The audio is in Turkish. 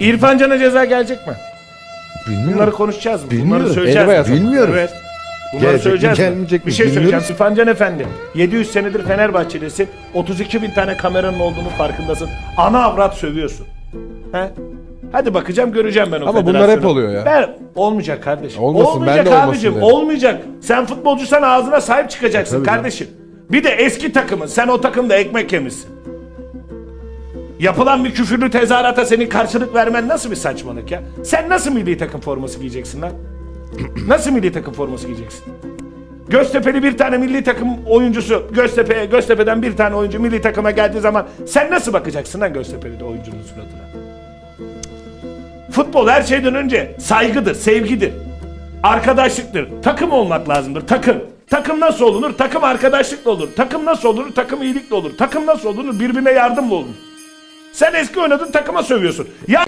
İrfan Can'a ceza gelecek mi? Bilmiyorum. Bunları konuşacağız mı? Bilmiyorum. Bunları söyleyeceğiz mi? Bilmiyorum. Evet. Bunları Gelecek mi, söyleyeceğiz mi? gelmeyecek Bir mi? şey söyleyeceğim. Bilmiyoruz. İrfan Can Efendi. 700 senedir Fenerbahçelisin. 32 bin tane kameranın olduğunu farkındasın. Ana avrat sövüyorsun. He? Hadi bakacağım göreceğim ben o Ama bunlar federasyonu. hep oluyor ya. Ben, olmayacak kardeşim. Olmasın, olmayacak ben de olmasın abicim. derim. Olmayacak. Sen futbolcusan ağzına sahip çıkacaksın Tabii kardeşim. Bir de eski takımın. Sen o takımda ekmek yemişsin. Yapılan bir küfürlü tezahürata senin karşılık vermen nasıl bir saçmalık ya? Sen nasıl milli takım forması giyeceksin lan? nasıl milli takım forması giyeceksin? Göztepe'li bir tane milli takım oyuncusu Göztepe'ye Göztepe'den bir tane oyuncu milli takıma geldiği zaman sen nasıl bakacaksın lan Göztepe'li de oyuncunun suratına? Futbol her şeyden önce saygıdır, sevgidir. Arkadaşlıktır. Takım olmak lazımdır. Takım. Takım nasıl olunur? Takım arkadaşlıkla olur. Takım nasıl olur? Takım iyilikle olur. Takım nasıl olunur? Birbirine yardımla olur. Sen eski oynadığın takıma sövüyorsun. Ya